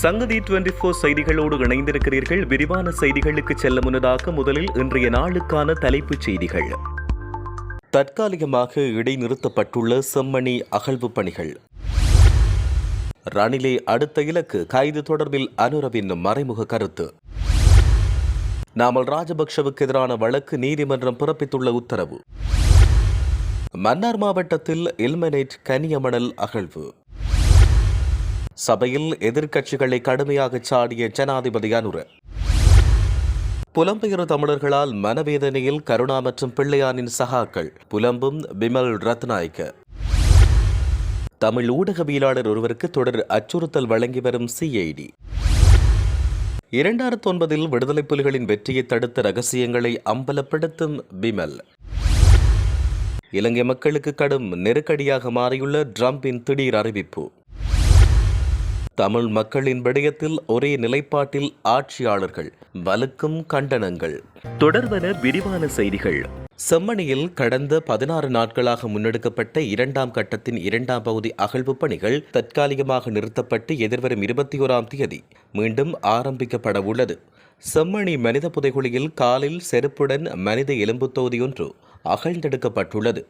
சங்கதி twenty four செய்திகளோடு இணைந்திருக்கிறீர்கள். விரிவான செய்திகளுக்கு செல்ல முன்னதாக முதலில் இன்றைய நாளுக்கான தலைப்புச் செய்திகள். தற்காலிகமாக இடைநிறுத்தப்பட்டுள்ள செம்மணி அகழ்வு பணிகள். ரணிலே அடுத்த இலக்கு கைது தொடர்பில் அனுரவின் மறைமுக கருத்து. நாமல் ராஜபக்ஷவுக்கு எதிரான வழக்கு நீதிமன்றம் பிறப்பித்துள்ள உத்தரவு. மன்னார் மாவட்டத்தில் இல்மனைட் கனியமணல் அகழ்வு. சபையில் எதிர்க்கட்சிகளை கடுமையாக சாடிய ஜனாதிபதி அனுர. புலம்பெயர் தமிழர்களால் மனவேதனையில் கருணா மற்றும் பிள்ளையானின் சகாக்கள் புலம்பும் பிமல் ரத்நாயக்க. தமிழ் ஊடகவியலாளர் ஒருவருக்கு தொடர் அச்சுறுத்தல் வழங்கி வரும் சிஐடி இரண்டாயிரத்தி ஒன்பதில் விடுதலை புலிகளின் வெற்றியை தடுத்த ரகசியங்களை அம்பலப்படுத்தும் பிமல். இலங்கை மக்களுக்கு கடும் நெருக்கடியாக மாறியுள்ள ட்ரம்பின் திடீர் அறிவிப்பு. தமிழ் மக்களின் விடயத்தில் ஒரே நிலைப்பாட்டில் ஆட்சியாளர்கள் வலுக்கும் கண்டனங்கள். தொடர்வன விரிவான செய்திகள். செம்மணியில் கடந்த பதினாறு நாட்களாக முன்னெடுக்கப்பட்ட இரண்டாம் கட்டத்தின் இரண்டாம் பகுதி அகழ்வு பணிகள் தற்காலிகமாக நிறுத்தப்பட்டு எதிர்வரும் இருபத்தி ஓராம் தேதி மீண்டும் ஆரம்பிக்கப்பட உள்ளது. செம்மணி மனித புதைகுழியில் காலில் செருப்புடன் மனித எலும்பு தொகுதி ஒன்று அகழ்ந்தெடுக்கப்பட்டுள்ளது.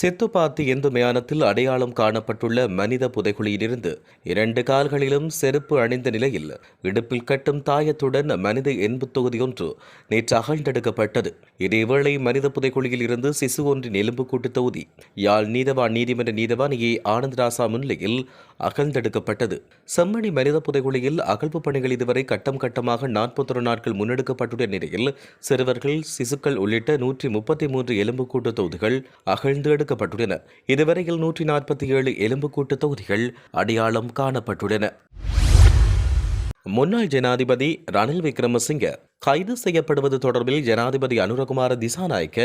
செத்துப்பாத்தி எந்த மயானத்தில் அடையாளம் காணப்பட்டுள்ள மனித புதைகுழியிலிருந்து இரண்டு கால்களிலும் செருப்பு அணிந்த நிலையில் இடுப்பில் கட்டும் தாயத்துடன் மனித எண்பு தொகுதி ஒன்று நேற்று அகழ்ந்தெடுக்கப்பட்டது. இதேவேளை மனித புதைகுழியில் இருந்து சிசு ஒன்றின் எலும்புக்கூட்டு தொகுதி யாழ் நீதவான் நீதிமன்ற நீதவான் ஏ. ஆனந்தராசா முன்னிலையில் அகழ்ந்தெடுக்கப்பட்டது. செம்மணி மனித புதைகுழியில் அகழ்வு பணிகள் இதுவரை கட்டம் கட்டமாக நாற்பத்தொரு நாட்கள் முன்னெடுக்கப்பட்டுள்ள நிலையில் சிறுவர்கள் சிசுக்கள் உள்ளிட்ட நூற்றி முப்பத்தி மூன்று எலும்புக்கூட்டு தொகுதிகள் அகழ்ந்து எடுக்கப்பட்டுள்ளன. இதுவரையில் நூற்றி நாற்பத்தி ஏழு எலும்புக்கூட்டு தொகுதிகள் அடையாளம் காணப்பட்டுள்ளன. முன்னாள் ஜனாதிபதி ரணில் விக்ரமசிங்க கைது செய்யப்படுவது தொடர்பில் ஜனாதிபதி அனுரகுமார திசாநாயக்க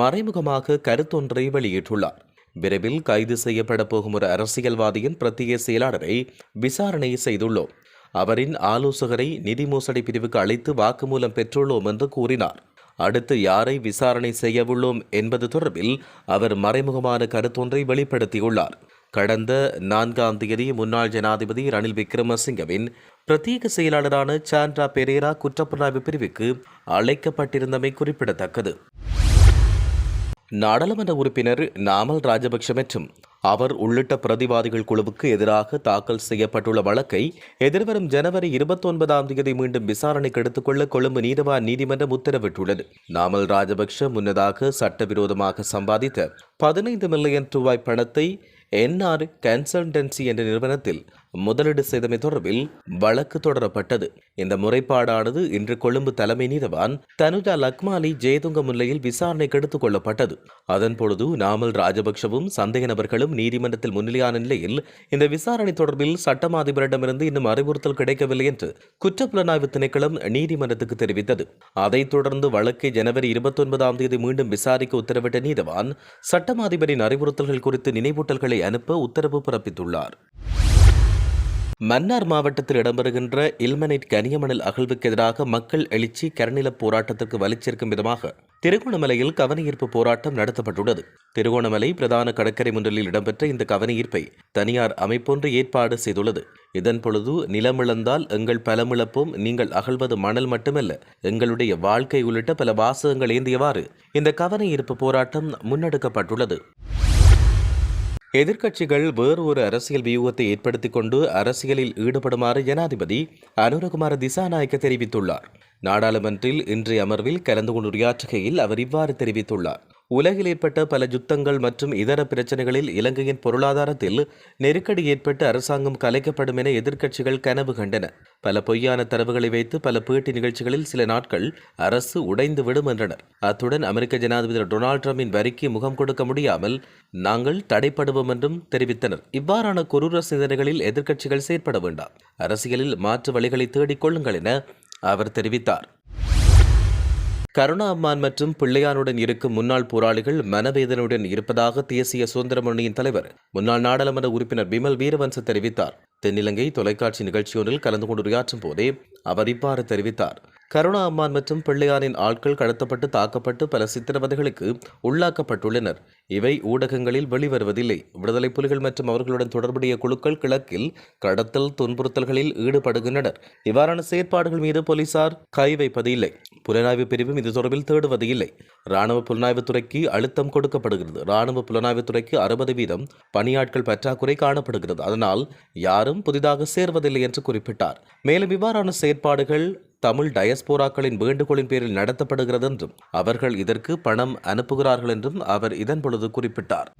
மறைமுகமாக கருத்தொன்றை வெளியிட்டுள்ளார். விரைவில் கைது செய்யப்பட போகும் ஒரு அரசியல்வாதியின் பிரத்யேக செயலாளரை விசாரணை செய்துள்ளோம். அவரின் ஆலோசகரை நிதி மோசடி பிரிவுக்கு அழைத்து வாக்குமூலம் பெற்றுள்ளோம் என்று கூறினார். அடுத்து யாரை விசாரணை செய்யவுள்ளோம் என்பது தொடர்பில் அவர் மறைமுகமான கருத்தொன்றை வெளிப்படுத்தியுள்ளார். கடந்த நான்காம் தேதி முன்னாள் ஜனாதிபதி ரணில் விக்ரமசிங்கவின் பிரத்யேக செயலாளரான சாண்ட்ரா பெரேரா குற்றப்புலனாய்வு பிரிவுக்கு அழைக்கப்பட்டிருந்தமை குறிப்பிடத்தக்கது. நாடாளுமன்ற உறுப்பினர் நாமல் ராஜபக்ஷ மற்றும் அவர் உள்ளிட்ட பிரதிவாதிகள் குழுவுக்கு எதிராக தாக்கல் செய்யப்பட்டுள்ள வழக்கை எதிர்வரும் ஜனவரி இருபத்தி ஒன்பதாம் தேதி மீண்டும் விசாரணைக்கு எடுத்துக்கொள்ள கொழும்பு நீதவான் நீதிமன்றம் உத்தரவிட்டுள்ளது. நாமல் ராஜபக்ஷ முன்னதாக சட்டவிரோதமாக சம்பாதித்த பதினைந்து மில்லியன் ரூபாய் பணத்தை என்ஆர் கன்சல்டன்சி என்ற நிறுவனத்தில் முதலீடு செய்தமை தொடர்பில் வழக்கு தொடரப்பட்டது. இந்த முறைப்பாடானது இன்று கொழும்பு தலைமை நீதவான் தனுஜா லக்மாலி ஜெயதுங்க முன்னிலையில் விசாரணைக்கு எடுத்துக் கொள்ளப்பட்டது. அதன் பொழுது நாமல் ராஜபக்ஷவும் சந்தேக நபர்களும் நீதிமன்றத்தில் முன்னிலையான நிலையில் இந்த விசாரணை தொடர்பில் சட்டம் அதிபரிடமிருந்து இன்னும் அறிவுறுத்தல் கிடைக்கவில்லை என்று குற்றப்புலனாய்வு திணைக்களம் நீதிமன்றத்துக்கு தெரிவித்தது. அதைத் தொடர்ந்து வழக்கை ஜனவரி இருபத்தி ஒன்பதாம் தேதி மீண்டும் விசாரிக்க உத்தரவிட்ட நீதவான் சட்டம் அதிபரின் அறிவுறுத்தல்கள் குறித்து நினைவூட்டல்களை அனுப்ப உத்தரவு பிறப்பித்துள்ளார். மன்னார் மாவட்டத்தில் இடம்பெறுகின்ற இல்மனைட் கனியமணல் அகழ்வுக்கு எதிராக மக்கள் எழுச்சி கரநில போராட்டத்திற்கு வலிச்சேர்க்கும் விதமாக திருகோணமலையில் கவனஈர்ப்பு போராட்டம் நடத்தப்பட்டுள்ளது. திருகோணமலை பிரதான கடற்கரை முன்றலில் இடம்பெற்ற இந்த கவனஈர்ப்பை தனியார் அமைப்பொன்று ஏற்பாடு செய்துள்ளது. இதன் பொழுது நிலமிழந்தால் எங்கள் பலமிழப்போம் நீங்கள் அகழ்வது மணல் மட்டுமல்ல எங்களுடைய வாழ்க்கை உள்ளிட்ட பல வாசகங்கள் ஏந்தியவாறு இந்த கவனஈர்ப்பு போராட்டம் முன்னெடுக்கப்பட்டுள்ளது. எதிர்க்கட்சிகள் வேறு ஒரு அரசியல் வியூகத்தை ஏற்படுத்திக் கொண்டு அரசியலில் ஈடுபடுமாறு ஜனாதிபதி அனுரகுமார திசாநாயக்க தெரிவித்துள்ளார். நாடாளுமன்றில் இன்றைய அமர்வில் கலந்து கொண்டு உரையாற்றுகையில் அவர் இவ்வாறு தெரிவித்துள்ளார். உலகில் ஏற்பட்ட பல யுத்தங்கள் மற்றும் இதர பிரச்சனைகளில் இலங்கையின் பொருளாதாரத்தில் நெருக்கடி ஏற்பட்டு அரசாங்கம் கலைக்கப்படும் என எதிர்க்கட்சிகள் கனவு கண்டன. பல பொய்யான தரவுகளை வைத்து பல பேட்டி நிகழ்ச்சிகளில் சில நாட்கள் அரசு உடைந்து விடும் என்றனர். அத்துடன் அமெரிக்க ஜனாதிபதி டொனால்டு டிரம்பின் வரிக்கு முகம் கொடுக்க முடியாமல் நாங்கள் தடைப்படுவோம் என்றும் தெரிவித்தனர். இவ்வாறான குரூர சிந்தனைகளில் எதிர்க்கட்சிகள் செயற்பட வேண்டாம். அரசியலில் மாற்று வழிகளை தேடிக் கொள்ளுங்கள் என அவர் தெரிவித்தார். கருணா அம்மான் மற்றும் பிள்ளையானுடன் இருக்கும் முன்னாள் போராளிகள் மனவேதனையுடன் இருப்பதாக தேசிய சுதந்திர முன்னணியின் தலைவர் முன்னாள் நாடாளுமன்ற உறுப்பினர் பிமல் வீரவன்ச தெரிவித்தார். தென்னிலங்கை தொலைக்காட்சி நிகழ்ச்சியொன்றில் கலந்து கொண்டு உரையாற்றும் போதே அவர் இவ்வாறு தெரிவித்தார். கருணா அம்மான் மற்றும் பிள்ளையானின் ஆட்கள் கடத்தப்பட்டு தாக்கப்பட்டு பல சித்திரவதைகளுக்கு உள்ளாக்கப்பட்டுள்ளனர். இவை ஊடகங்களில் வெளிவருவதில்லை. விடுதலை புலிகள் மற்றும் அவர்களுடன் தொடர்புடைய குழுக்கள் கிழக்கில் கடத்தல் துன்புறுத்தல்களில் ஈடுபடுகின்றனர். இவ்வாறான செயற்பாடுகள் மீது போலீசார் கை வைப்பது இல்லை. புலனாய்வு பிரிவும் இது தொடர்பில் தேடுவது இல்லை. ராணுவ புலனாய்வுத்துறைக்கு அழுத்தம் கொடுக்கப்படுகிறது. ராணுவ புலனாய்வுத் துறைக்கு அறுபது வீதம் பணியாட்கள் பற்றாக்குறை காணப்படுகிறது. அதனால் யாரும் புதிதாக சேர்வதில்லை என்று குறிப்பிட்டார். மேலும் இவ்வாறான செயற்பாடுகள் தமிழ் டயஸ்போராக்களின் வேண்டுகோளின் பேரில் நடத்தப்படுகிறது என்றும் அவர்கள் இதற்கு பணம் அனுப்புகிறார்கள் என்றும் அவர் இதன் பொழுது குறிப்பிட்டார்.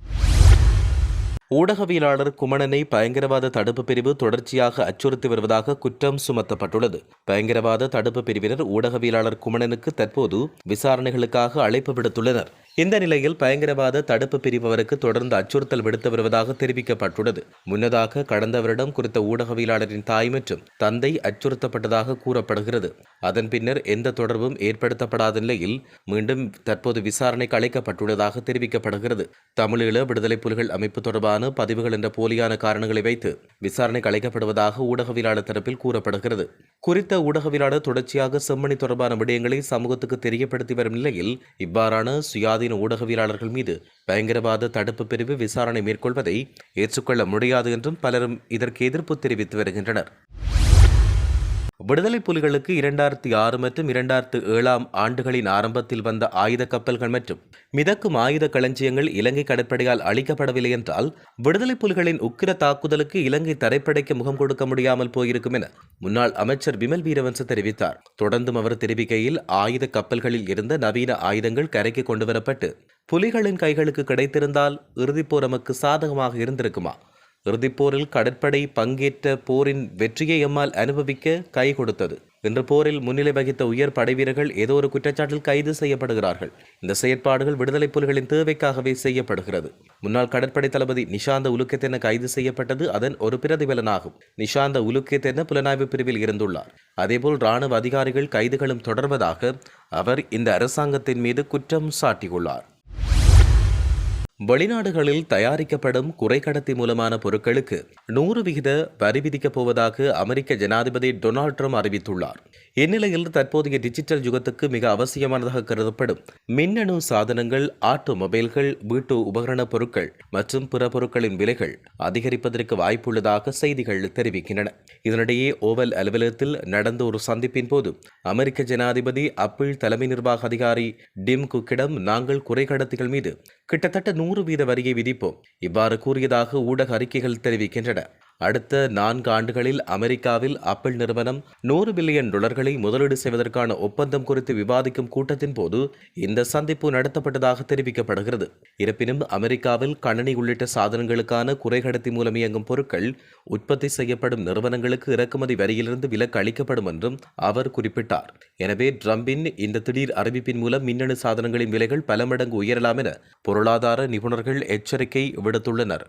ஊடகவியலாளர் குமணனை பயங்கரவாத தடுப்பு பிரிவு தொடர்ச்சியாக அச்சுறுத்தி வருவதாக குற்றம் சுமத்தப்பட்டுள்ளது. பயங்கரவாத தடுப்பு பிரிவினர் ஊடகவியலாளர் குமணனுக்கு தற்போது விசாரணைகளுக்காக அழைப்பு விடுத்துள்ளனர். இந்த நிலையில் பயங்கரவாத தடுப்பு பிரிவு அவருக்கு தொடர்ந்து அச்சுறுத்தல் விடுத்து வருவதாக தெரிவிக்கப்பட்டுள்ளது. முன்னதாக கடந்த வருடம் குறித்த ஊடகவியலாளரின் தாய் மற்றும் தந்தை அச்சுறுத்தப்பட்டதாக கூறப்படுகிறது. அதன் பின்னர் எந்த தொடர்பும் ஏற்படுத்தப்படாத நிலையில் மீண்டும் தற்போது விசாரணைக்கு அழைக்கப்பட்டுள்ளதாக தெரிவிக்கப்படுகிறது. தமிழீழ விடுதலை புலிகள் அமைப்பு தொடர்பான பதிவுகள் என்ற போலியான காரணங்களை வைத்து விசாரணைக்கு அழைக்கப்படுவதாக ஊடகவியலாளர் தரப்பில் கூறப்படுகிறது. குறித்த ஊடகவியலாளர் தொடர்ச்சியாக செம்மணி தொடர்பான விடயங்களை சமூகத்துக்கு தெரியப்படுத்தி வரும் நிலையில் இவ்வாறான சுயாதீன ஊடகவியலாளர்கள் மீது பயங்கரவாத தடுப்பு பிரிவு விசாரணை மேற்கொள்வதை ஏற்றுக்கொள்ள முடியாது என்றும் பலரும் இதற்கு எதிர்ப்பு தெரிவித்து வருகின்றனர். விடுதலை புலிகளுக்கு இரண்டாயிரத்தி ஆறு மற்றும் இரண்டாயிரத்து ஏழாம் ஆண்டுகளின் ஆரம்பத்தில் வந்த ஆயுத கப்பல்கள் மற்றும் மிதக்கும் ஆயுத களஞ்சியங்கள் இலங்கை கடற்படையால் அளிக்கப்படவில்லை என்றால் விடுதலை புலிகளின் உக்கிர தாக்குதலுக்கு இலங்கை தரைப்படைக்கு முகம் கொடுக்க முடியாமல் போயிருக்கும் என முன்னாள் அமைச்சர் விமல் வீரவன்ச தெரிவித்தார். தொடர்ந்தும் அவர் தெரிவிக்கையில் ஆயுத கப்பல்களில் இருந்த நவீன ஆயுதங்கள் கரைக்கு கொண்டுவரப்பட்டு புலிகளின் கைகளுக்கு கிடைத்திருந்தால் இறுதிப்போர் நமக்கு சாதகமாக இருந்திருக்குமா? இறுதிப்போரில் கடற்படை பங்கேற்ற போரின் வெற்றியை எம்மால் அனுபவிக்க கை கொடுத்தது. இன்று போரில் முன்னிலை வகித்த உயர் படைவீரர்கள் ஏதோ ஒரு குற்றச்சாட்டில் கைது செய்யப்படுகிறார்கள். இந்த செயற்பாடுகள் விடுதலை புலிகளின் தேவைக்காகவே செய்யப்படுகிறது. முன்னாள் கடற்படை தளபதி நிஷாந்த உலுக்கத்தென கைது செய்யப்பட்டது அதன் ஒரு பிரதிபலனாகும். நிஷாந்த உலுக்கத்தென புலனாய்வு பிரிவில் இருந்துள்ளார். அதேபோல் ராணுவ அதிகாரிகள் கைதுகளும் தொடர்வதாக அவர் இந்த அரசாங்கத்தின் மீது குற்றம் சாட்டியுள்ளார். வெளிநாடுகளில் தயாரிக்கப்படும் குறைக்கடத்தி மூலமான பொருட்களுக்கு நூறு விகித வரி விதிக்கப் போவதாக அமெரிக்க ஜனாதிபதி டொனால்ட் ட்ரம்ப் அறிவித்துள்ளார். இந்நிலையில் தற்போதைய டிஜிட்டல் யுகத்துக்கு மிக அவசியமானதாக கருதப்படும் மின்னணு சாதனங்கள் ஆட்டோமொபைல்கள் வீட்டு உபகரணப் பொருட்கள் மற்றும் பிற பொருட்களின் விலைகள் அதிகரிப்பதற்கு வாய்ப்புள்ளதாக செய்திகள் தெரிவிக்கின்றன. இதனிடையே ஓவல் அலுவலகத்தில் நடந்த ஒரு சந்திப்பின் போது அமெரிக்க ஜனாதிபதி அப்பிள் தலைமை நிர்வாக அதிகாரி டிம் குக்கிடம் நாங்கள் குறைக்கடத்திகள் மீது கிட்டத்தட்ட நூறு வீத வரியை விதிப்போம். இவ்வாறு கூறியதாக ஊடக அறிக்கைகள் தெரிவிக்கின்றன. அடுத்த நான்கு ஆண்டுகளில் அமெரிக்காவில் அப்பிள் நிறுவனம் நூறு பில்லியன் டாலர்களை முதலீடு செய்வதற்கான ஒப்பந்தம் குறித்து விவாதிக்கும் கூட்டத்தின் போது இந்த சந்திப்பு நடத்தப்பட்டதாக தெரிவிக்கப்படுகிறது. இருப்பினும் அமெரிக்காவில் கணனி உள்ளிட்ட சாதனங்களுக்கான குறைகடத்தி மூலம் இயங்கும் பொருட்கள் உற்பத்தி செய்யப்படும் நிறுவனங்களுக்கு இறக்குமதி வரியிலிருந்து விலக்கு அளிக்கப்படும் என்றும் அவர் குறிப்பிட்டார். எனவே ட்ரம்பின் இந்த திடீர் அறிவிப்பின் மூலம் மின்னணு சாதனங்களின் விலைகள் பல மடங்கு உயரலாம் என பொருளாதார நிபுணர்கள் எச்சரிக்கை விடுத்துள்ளனர்.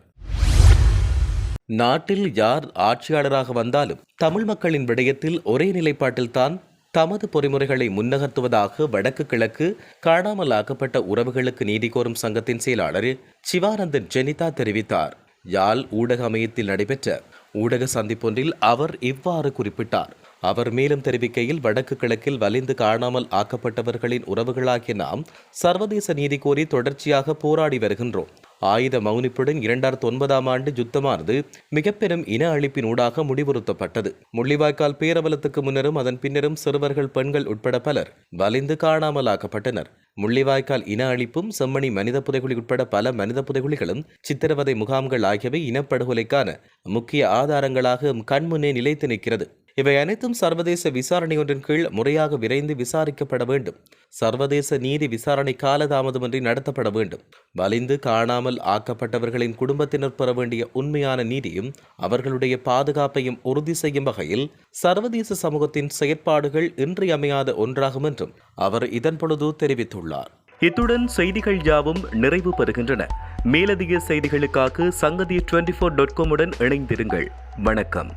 நாட்டில் யார் ஆட்சியாளராக வந்தாலும் தமிழ் மக்களின் விடயத்தில் ஒரே நிலைப்பாட்டில்தான் தமது பொறிமுறைகளை முன்னகர்த்துவதாக வடக்கு கிழக்கு காணாமல் ஆக்கப்பட்ட உறவுகளுக்கு நீதி கோரும் சங்கத்தின் செயலாளர் சிவானந்தன் ஜெனிதா தெரிவித்தார். யாழ் ஊடக அமையத்தில் நடைபெற்ற ஊடக சந்திப்பொன்றில் அவர் இவ்வாறு குறிப்பிட்டார். அவர் மேலும் தெரிவிக்கையில் வடக்கு கிழக்கில் வலிந்து காணாமல் ஆக்கப்பட்டவர்களின் உறவுகளாகிய நாம் சர்வதேச நீதி கோரி தொடர்ச்சியாக போராடி வருகின்றோம். ஆயுத மௌனிப்புடன் இரண்டாயிரத்து ஒன்பதாம் ஆண்டு யுத்தமானது மிக பெரும் இன அழிப்பின் ஊடாக முடிவுறுத்தப்பட்டது. முள்ளிவாய்க்கால் பேரவலத்துக்கு முன்னரும் அதன் பின்னரும் சிறுவர்கள் பெண்கள் உட்பட பலர் வலிந்து காணாமலாக்கப்பட்டனர். முள்ளிவாய்க்கால் இன அழிப்பும் செம்மணி மனித புதைகுழி உட்பட பல மனித புதைகுழிகளும் சித்திரவதை முகாம்கள் ஆகியவை இனப்படுகொலைக்கான முக்கிய ஆதாரங்களாக கண்முன்னே நிலைத்து நிற்கிறது. இவை அனைத்தும் சர்வதேச விசாரணை ஒன்றின் கீழ் முறையாக விரைந்து விசாரிக்கப்பட வேண்டும். சர்வதேச நீதி விசாரணை காலதாமதமின்றி நடத்தப்பட வேண்டும். வலிந்து காணாமல் ஆக்கப்பட்டவர்களின் குடும்பத்தினர் பெற வேண்டிய உண்மையான நீதியும் அவர்களுடைய பாதுகாப்பையும் உறுதி செய்யும் வகையில் சர்வதேச சமூகத்தின் செயற்பாடுகள் இன்றியமையாத ஒன்றாகும் என்றும் அவர் இதன்பொழுது தெரிவித்துள்ளார். இத்துடன் செய்திகள் யாவும் நிறைவு பெறுகின்றன. மேலதிக செய்திகளுக்காக சங்கதி டுவெண்டி ஃபோர் டாட் காமுடன் இணைந்திருங்கள். வணக்கம்.